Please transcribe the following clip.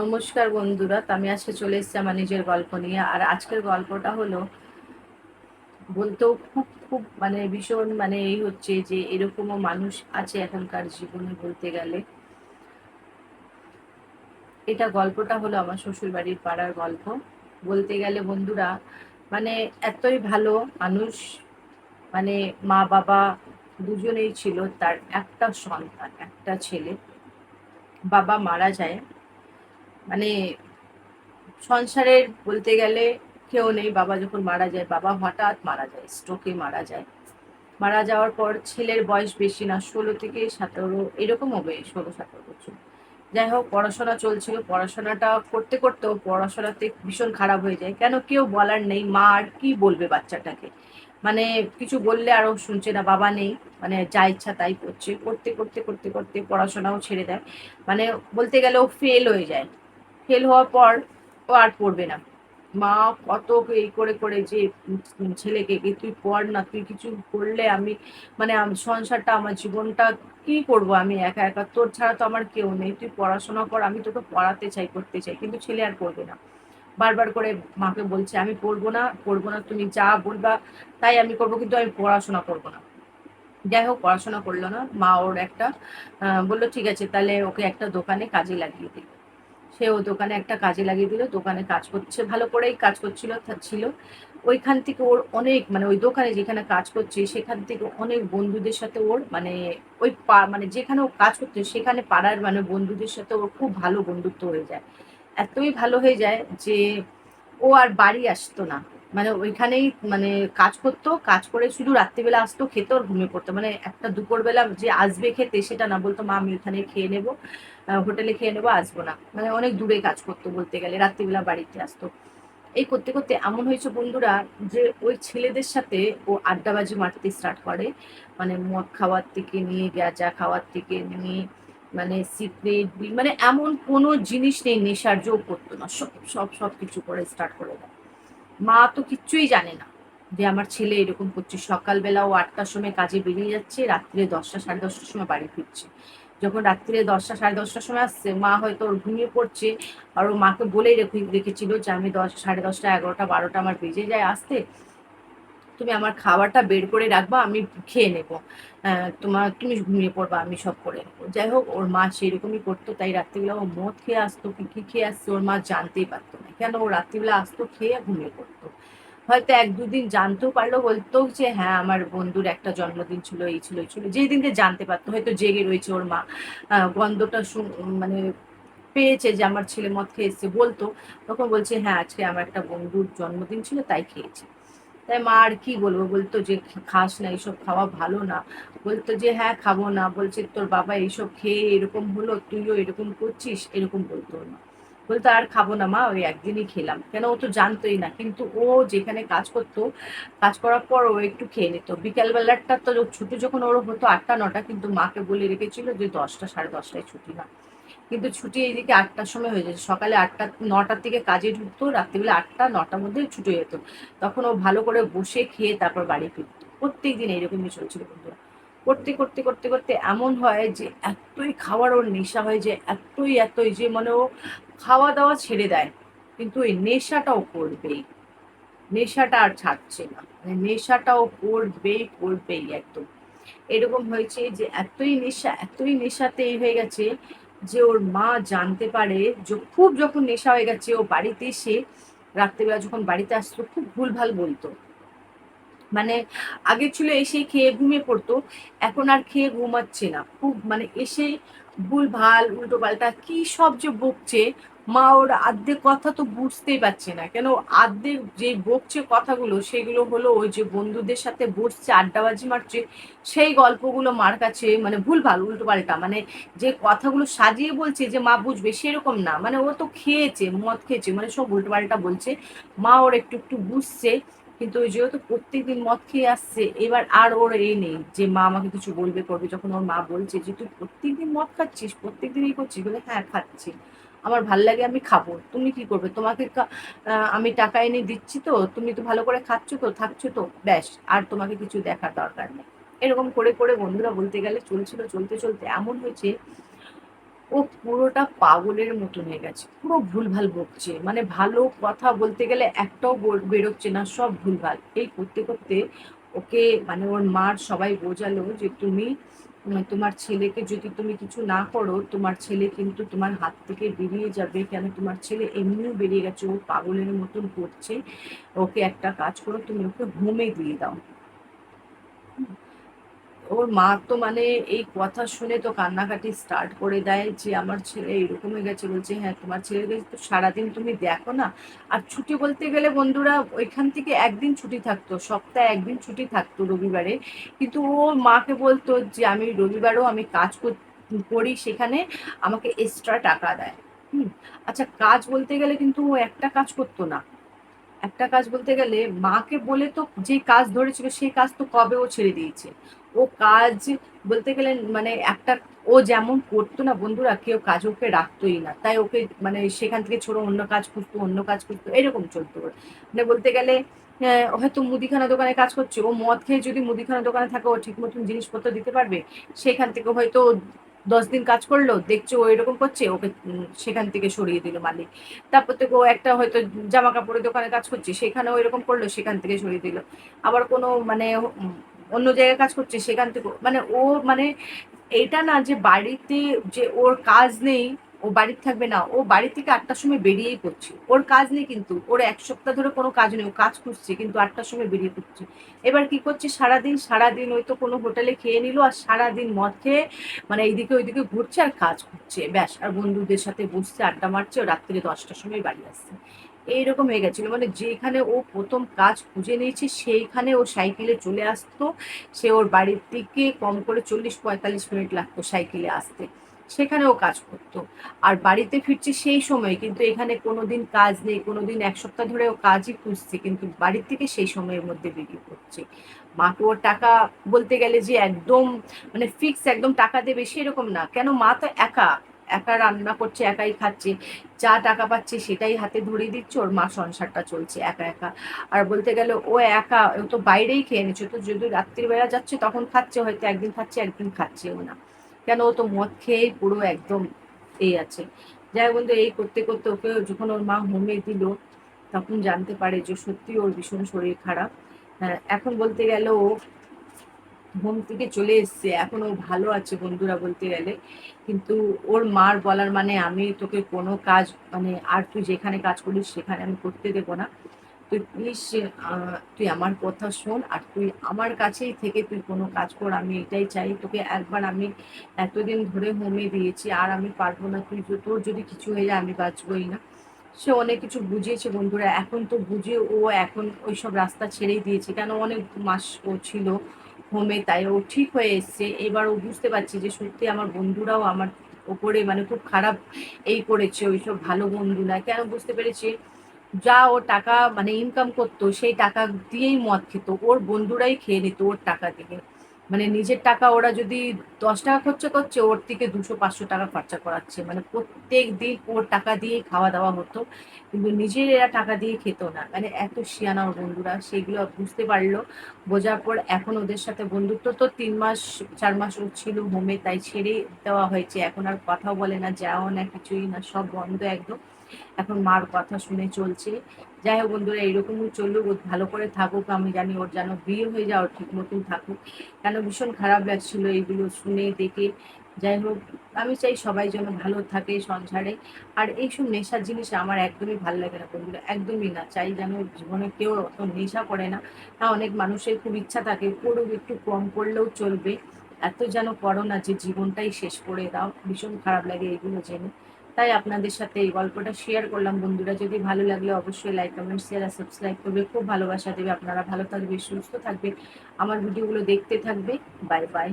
নমস্কার বন্ধুরা, আমি আজকে চলে এসেছি আমার নিজের গল্প নিয়ে। আর আজকের গল্পটা হলো, বলতেও খুব খুব মানে ভীষণ মানে এই হচ্ছে যে এরকমও মানুষ আছে এখনকার জীবনে বলতে গেলে। এটা গল্পটা হলো আমার শ্বশুর বাড়ির পাড়ার গল্প। বলতে গেলে বন্ধুরা মানে এতই ভালো মানুষ মানে মা বাবা দুজনেই ছিল, তার একটা সন্তান, একটা ছেলে। বাবা মারা যায় মানে সংসারের বলতে গেলে কেউ নেই, বাবা যখন মারা যায়, বাবা হঠাৎ মারা যায় স্ট্রোকে মারা যায়। মারা যাওয়ার পর ছেলের বয়স বেশি না, ষোলো থেকে সতেরো, এরকম হবে ষোলো, সতেরো বছর। যাই হোক, পড়াশোনা চলছিল, পড়াশোনাটা করতে করতেও পড়াশোনাতে ভীষণ খারাপ হয়ে যায়। কেন কেউ বলার নেই, মা আর কি বলবে বাচ্চাটাকে? মানে কিছু বললে আরও শুনছে না, বাবা নেই মানে যা ইচ্ছা তাই করছে। করতে করতে করতে করতে পড়াশোনাও ছেড়ে দেয়। মানে বলতে গেলে ও ফেল হয়ে যায়। ফেল হওয়ার পর ও আর পড়বে না। মা কত এই করে করে যে ছেলেকে তুই পড় না, তুই কিছু করলে আমি মানে সংসারটা, আমার জীবনটা কি করব আমি একা একা? তোর ছাড়া তো আমার কেউ নেই। তুই পড়াশোনা কর, আমি তোকে পড়াতে চাই, করতে চাই, কিন্তু ছেলে আর পড়বে না। বারবার করে মাকে বলছে, আমি পড়ব না পড়ব না, তুমি যা বলবা তাই আমি করব, কিন্তু আমি পড়াশোনা করব না। যাই হোক, পড়াশোনা করল না। মা ওর একটা বলল, ঠিক আছে, তাহলে ওকে একটা দোকানে কাজে লাগিয়ে দিল সে ও দোকানে একটা কাজে লাগিয়ে দিল, দোকানে কাজ করছে, ভালো করেই কাজ করছিল ছিল। ওইখান থেকে ওর অনেক মানে ওই দোকানে যেখানে কাজ করছে, সেখান থেকে অনেক বন্ধুদের সাথে ওর মানে ওই মানে যেখানে ও কাজ করছে, সেখানে পাড়ার মানে বন্ধুদের সাথে ওর খুব ভালো বন্ধুত্ব হয়ে যায়। এতই ভালো হয়ে যায় যে ও আর বাড়ি আসতো না। মানে ওইখানেই মানে কাজ করতো, কাজ করে শুধু রাত্রিবেলা আসতো, খেতো আর ঘুমিয়ে পড়তো। মানে একটা দুপুরবেলা যে আসবে খেতে, সেটা না বলতো, মা, আমি ওইখানে খেয়ে নেব। হোটেলে খেয়ে নেব, আসব না। মানে অনেক দূরে কাজ করতো বলতে গেলে, রাত্রিবেলা বাড়িতে আসতো। এই করতে করতে এমন হয়েছে বন্ধুরা যে ওই ছেলেদের সাথে ও আড্ডাবাজি মারতে স্টার্ট করে। মানে মদ খাওয়ার থেকে নিয়ে গাঁজা খাওয়ার থেকে নিয়ে মানে সিক্রেট মানে এমন কোনো জিনিস নেই, নেশার যোগ করতো না। সব সব সব কিছু করে স্টার্ট করে দেয়। মা তো কিচ্ছুই জানে না যে আমার ছেলে এরকম করছে। সকালবেলা ও আটটার সময় কাজে বেরিয়ে যাচ্ছে, রাত্রে দশটা, সাড়ে দশটার সময় বাড়ি ফিরছে। যখন রাত্রে দশটা, সাড়ে দশটার সময় আসছে, মা হয়তো ওর ঘুমিয়ে পড়ছে, আর ও মাকে বলেই রেখে, রেখেছিল যে আমি দশ, সাড়ে দশটা, এগারোটা, বারোটা আমার বেজে যায় আসতে। তুমি আমার খাবারটা বের করে রাখবা, আমি খেয়ে নেব। তোমার, তুমি ঘুমিয়ে পড়বা, আমি সব করে নেব। যাই হোক, ওর মা সেরকমই করতো, তাই রাত্রিবেলা ও মদ খেয়ে আসতো, কি কি খেয়ে আসতো ওর মা জানতেই পারতো না। কেন ও রাত্রিবেলা আসতো, খেয়ে ঘুমিয়ে পড়তো। হয়তো এক দুদিন জানতেও পারল বলতো যে হ্যাঁ আমার বন্ধুর একটা জন্মদিন ছিল, এই ছিল এই ছিল। যেই দিনকে জানতে পারতো, হয়তো জেগে রয়েছে ওর মা। গন্ধটা মানে পেয়েছে যে আমার ছেলে মদ খেয়েছে বলতো। তখন বলছে হ্যাঁ আজকে আমার একটা বন্ধুর জন্মদিন ছিল, তাই খেয়েছি। তাই মা আর কি বলব? বলতো যে, খাস না, এইসব খাওয়া ভালো না। বলতো যে হ্যাঁ খাব না। বলছে, তোর বাবা এইসব খেয়ে এরকম হলো, তুইও এরকম করছিস? এরকম বলতো না বলতো আর খাব না মা, ওই একদিনই খেলাম। কেন ও তো জানতোই না, কিন্তু ও যেখানে কাজ করতো, কাজ করার পর ও একটু খেয়ে নিত। বিকালবেলাটা তো ছুটি যখন ওর হতো আটটা, নটা, কিন্তু মাকে বলে রেখেছিল যে দশটা, সাড়ে দশটায় ছুটি না কিন্তু ছুটি এইদিকে আটটার সময় হয়ে যেত সকালে আটটা, নটার থেকে কাজে ঢুকতো, রাত্রিবেলা আটটা, নটার মধ্যে ছুটি হয়ে যেত। তখন ও ভালো করে বসে খেয়ে তারপর বাড়ি ফিরত। প্রত্যেক দিন এইরকমই চলছিল বন্ধুরা। করতে করতে করতে করতে এমন হয় যে এতই খাওয়ার ওর নেশা হয় যে এতই এতই যে মানে ও খাওয়া দাওয়া ছেড়ে দেয়। কিন্তু ওই নেশাটাও করবেই। নেশাটা আর ছাড়ছে না। মানে নেশাটাও করবেই করবেই একদম। এরকম হয়েছে যে এতই নেশা, এতই নেশাতে এই হয়ে গেছে যে ওর মা জানতে পারে যে খুব যখন নেশা হয়ে গেছে ও বাড়িতে এসে রাত্রেবেলা যখন বাড়িতে আসতো, খুব ভুলভাল বলতো। মানে আগে ছিল এসে খেয়ে ঘুমিয়ে পড়তো, এখন আর খেয়ে ঘুমাচ্ছে না। খুব মানে এসে ভুল ভালো উল্টো পাল্টা কি সব যে বকছে, মা ওর আর্ধেক কথা তো বুঝতেই পারছে না। কেন আর্ধেক যে বকছে কথাগুলো, সেগুলো হলো ওই যে বন্ধুদের সাথে বসছে আড্ডাবাজি মারছে, সেই গল্পগুলো মার কাছে মানে ভুল ভালো উল্টো পাল্টা মানে যে কথাগুলো সাজিয়ে বলছে যে মা বুঝবে, সেরকম না। মানে ও তো খেয়েছে, মদ খেয়েছে মানে সব উল্টো পাল্টা বলছে। মা ওর একটু একটু বুঝছে কিন্তু ওই যেহেতু প্রত্যেকদিন মদ খেয়ে আসছে, এবার আর ওর এই নেই যে মা আমাকে কিছু বলবে, করবে। যখন ওর মা বলছে যে, তুই প্রত্যেকদিন মদ খাচ্ছিস প্রত্যেকদিন এই করছিস? বলে হ্যাঁ খাচ্ছি। আমার ভালো লাগে, আমি খাব। তুমি কি করবে? তোমাকে আমি টাকা এনে দিচ্ছি তো, তুমি তো ভালো করে খাচ্ছ তো, থাকছো তো, ব্যাস, আর তোমাকে কিছু দেখার দরকার নেই। এরকম করে করে বন্ধুরা বলতে গেলে চলছিল, চলতে চলতে এমন হয়েছে ও পুরোটা পাগলের মতন হয়ে গেছে। পুরো ভুলভাল বকছে। মানে ভালো কথা বলতে গেলে একটাও বেরোচ্ছে না, সব ভুলভাল। এই করতে করতে ওকে মানে ওর মার সবাই বোঝালো যে তুমি তোমার ছেলেকে যদি তুমি কিছু না করো, তোমার ছেলে কিন্তু তোমার হাত থেকে বেরিয়ে যাবে। কেন? তোমার ছেলে এমনিও বেরিয়ে গেছে। ও পাগলের মতন করছে। ওকে একটা কাজ করো, তুমি ওকে হোমে দিয়ে দাও। ওর মা তো মানে এই কথা শুনে তো কান্নাকাটি স্টার্ট করে দেয় যে, আমার ছেলে এরকম হয়ে গেছে। বলছে হ্যাঁ তোমার ছেলেকে তো সারাদিন তুমি দেখো না। আর ছুটি বলতে গেলে বন্ধুরা ওইখান থেকে একদিন ছুটি থাকতো, সপ্তাহে একদিন ছুটি থাকতো রবিবারে। কিন্তু ও মাকে বলতো যে, আমি রবিবারও আমি কাজ করি সেখানে, আমাকে এক্সট্রা টাকা দেয়। হুম আচ্ছা কাজ বলতে গেলে কিন্তু ও একটা কাজ করতো না। একটা কাজ বলতে গেলে মাকে বলে তো যে কাজ ধরেছিল সেই কাজ তো কবে ও ছেড়ে দিয়েছে। ও কাজ বলতে গেলে মানে একটা ও যেমন করতো না বন্ধুরা, কেউ কাজ ওকে রাখতোই না। তাই ওকে মানে সেখান থেকে ছোট অন্য কাজ করতো অন্য কাজ করতো এরকম চলতো মানে বলতে গেলে হয়তো মুদিখানা দোকানে কাজ করছে, ও মদ খেয়ে যদি মুদিখানা দোকানে থাকে, ও ঠিক মতন জিনিসপত্র দিতে পারবে, সেখান থেকে হয়তো দশ দিন কাজ করল, দেখছ ও এরকম করছে, ওকে সেখান থেকে সরিয়ে দিল মালিক। তারপর থেকে ও একটা হয়তো জামা কাপড়ের দোকানে কাজ করছে, সেখানেও এরকম করল, সেখান থেকে সরিয়ে দিল। আবার কোনো মানে অন্য জায়গায় কাজ করছে, সেখান থেকে মানে ও মানে এটা না যে বাড়িতে যে ওর কাজ নেই ও বাড়িতে থাকবে না, ও বাড়ি থেকে আটটার সময় বেরিয়েই পড়ছে। ওর কাজ নেই কিন্তু, ওর এক সপ্তাহ ধরে কোনো কাজ নেই, ও কাজ খুঁজছে কিন্তু আটটার সময় বেরিয়ে পড়ছে। এবার কি করছে? সারাদিন সারাদিন ওই তো কোনো হোটেলে খেয়ে নিল আর সারাদিন মদ খেয়ে মানে এইদিকে ওইদিকে ঘুরছে আর কাজ করছে ব্যাস, আর বন্ধুদের সাথে বসছে, আড্ডা মারছে, ও রাত্রে দশটার সময় বাড়ি আসছে। এইরকম হয়ে গেছিল। মানে যেখানে ও প্রথম কাজ খুঁজে নিয়েছে, সেইখানে ও সাইকেলে চলে আসতো। সে ওর বাড়ির থেকে কম করে চল্লিশ পঁয়তাল্লিশ মিনিট লাগতো সাইকেলে আসতে। সেখানে ও কাজ করতো। আর বাড়িতে ফিরছে সেই সময়, কিন্তু এখানে কোনোদিন কাজ নেই, কোনোদিন এক সপ্তাহ ধরে ও কাজই খুঁজছে, কিন্তু বাড়ির থেকে সেই সময়ের মধ্যে বেরিয়ে পড়ছে। ওর টাকা বলতে গেলে যে একদম মানে ফিক্স একদম টাকা দেবে সেরকম না। কেন মা তো একা একা রান্না করছে, একাই খাচ্ছে, যা টাকা পাচ্ছে সেটাই হাতে ধরিয়ে দিচ্ছে, ওর মা সংসারটা চলছে একা একা। আর বলতে গেলে ও একা, ও তো বাইরেই খেয়ে নিচ্ছে, তো যদি রাত্রিবেলা যাচ্ছে তখন খাচ্ছে, হয়তো একদিন খাচ্ছে, একদিন খাচ্ছেও না। কেন ও তো মদ খেয়েই পুরো একদম এই আছে। যাই বন্ধু, এই করতে করতে ওকে যখন ওর মা হোমে দিল, তখন জানতে পারে যে সত্যি ওর ভীষণ শরীর খারাপ। হ্যাঁ এখন বলতে গেল ও হোম থেকে চলে এসছে, এখন ও ভালো আছে বন্ধুরা বলতে গেলে। কিন্তু ওর মার বলার মানে আমি তোকে কোনো কাজ মানে আর তুই যেখানে কাজ করিস সেখানে আমি করতে দেবো না। তুই প্লিজ তুই আমার কথা শোন আর তুই আমার কাছেই থেকে তুই কোনো কাজ কর। আমি এটাই চাই, তোকে একবার আমি এতদিন ধরে হোমে দিয়েছি, আর আমি পারব না। তুই তোর যদি কিছু হয়ে যায়, আমি বাঁচবই না। সে অনেক কিছু বুঝিয়েছে বন্ধুরা। এখন তো বুঝে ও এখন ওইসব রাস্তা ছেড়েই দিয়েছে। কেন? অনেক মাস ও ছিল হোমে, তাই ও ঠিক হয়ে এসছে। এবার ও বুঝতে পারছে যে সত্যি আমার বন্ধুরাও আমার ওপরে মানে খুব খারাপ এই করেছে, ওইসব ভালো বন্ধু না কেন বুঝতে পেরেছে? যা ও টাকা মানে ইনকাম করতো, সেই টাকা দিয়েই মদ খেত। ওর বন্ধুরাই খেয়ে নিত ওর টাকা থেকে। মানে নিজের টাকা ওরা যদি দশ টাকা খরচা করছে, ওর থেকে দুশো, পাঁচশো টাকা খরচা করাচ্ছে। মানে প্রত্যেক দিন ওর টাকা দিয়েই খাওয়া দাওয়া হতো, কিন্তু নিজের এরা টাকা দিয়ে খেত না। মানে এত শিয়ানা ওর বন্ধুরা, সেগুলো বুঝতে পারল। বোঝার পর এখন ওদের সাথে বন্ধুত্ব তো তিন মাস, চার মাস ও ছিল হোমে তাই ছেড়ে দেওয়া হয়েছে। এখন আর কথাও বলে না, যাও না, কিছুই না, সব বন্ধ একদম। এখন মার কথা শুনে চলছে। যাই হোক বন্ধুরা, এইরকমই চলুক ভালো করে থাকুক, আমি জানি ওর যেন বিয়ে হয়ে যাও ঠিক মতন থাকুক। কেন ভীষণ খারাপ লাগছিল এইগুলো শুনে, দেখে। যাই হোক, আমি চাই সবাই যেন ভালো থাকে সংসারে। আর এইসব নেশার জিনিস আমার একদমই ভালো লাগে না বন্ধুরা, একদমই না। চাই যেন জীবনে কেউ অত নেশা করে না। তা অনেক মানুষের খুব ইচ্ছা থাকে, করুক, একটু কম করলেও চলবে। এত যেন করো না যে জীবনটাই শেষ করে দাও, ভীষণ খারাপ লাগে এইগুলো জেনে। তাই আপনাদের সাথে এই গল্পটা শেয়ার করলাম। বন্ধুরা, যদি ভালো লাগলে অবশ্যই লাইক কমেন্ট শেয়ার আর সাবস্ক্রাইব করবে। খুব ভালোবাসা দেবে আপনারা। ভালো থাকবে, সুস্থ থাকবে। আমার ভিডিওগুলো দেখতে থাকবে। Bye bye